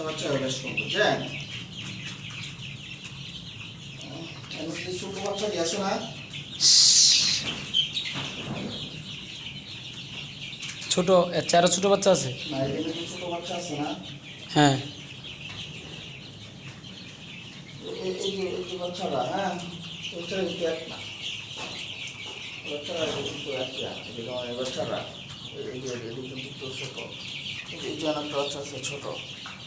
বাচ্চা বেশ কম বুঝছেন এমন কি ছোট বাচ্চা দিয়ে ছোট এর ছোট বাচ্চা আছে না এখানে বাচ্চা আছে না হ্যাঁ হ্যাঁ ছোট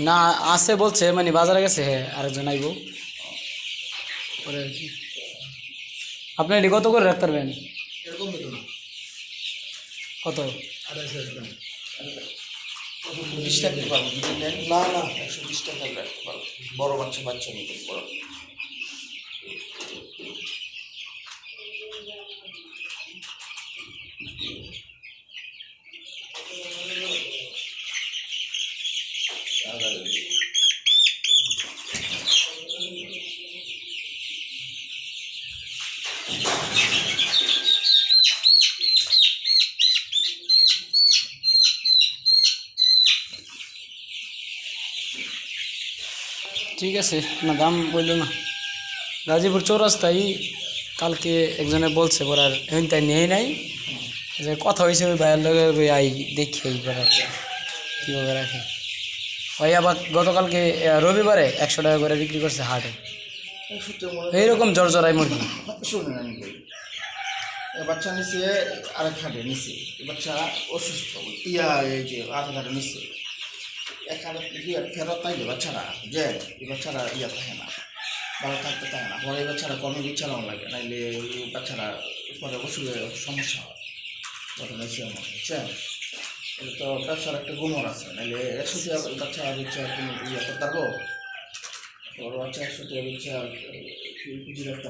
না আছে বলছে মানে বাজারে গেছে হ্যাঁ আরেকজন আইব। আপনি এটি কত করে রাখতে পারবেন? কত? না না। একশো বিশ টাকা বড় বাচ্চা বাচ্চা নিতে বড়। ঠিক আছে না দাম বললো না গাজীপুর চৌরাস্তায় কালকে একজনে বলছে পড়ার এখন তাই নেই নাই যে কথা হয়েছে ওই ভাইয়ের লগে ওই আই দেখি এই করার কীভাবে রাখে ওই আবার গতকালকে রবিবারে একশো টাকা করে বিক্রি করছে হাটে। এইরকম জ্বর জড়াই মুরগি। শুনুন আমি বাচ্চা নিচে আরেক হাটে নিচে বাচ্চা অসুস্থ, ইয়া, এই যে আধা ঘাটে নিচে এখানে ইয়া ফেরত পাইলে বাচ্চারা, যে এই বাচ্চারা ইয়া থাকে না, ভালো থাকতে থাকে না। পরে বাচ্চারা কমে বিচ্ছানো লাগে, নাইলে বাচ্চারা পরে অসুখে সমস্যা হয়। তখন এসে আমার। তো ব্যবসার একটা গুণর আছে। নাইলে একশো টাকা হচ্ছে আর কোনো ইয়ে করতে পারব? বাচ্চা একশো হচ্ছে আর পুঁজি রাখতে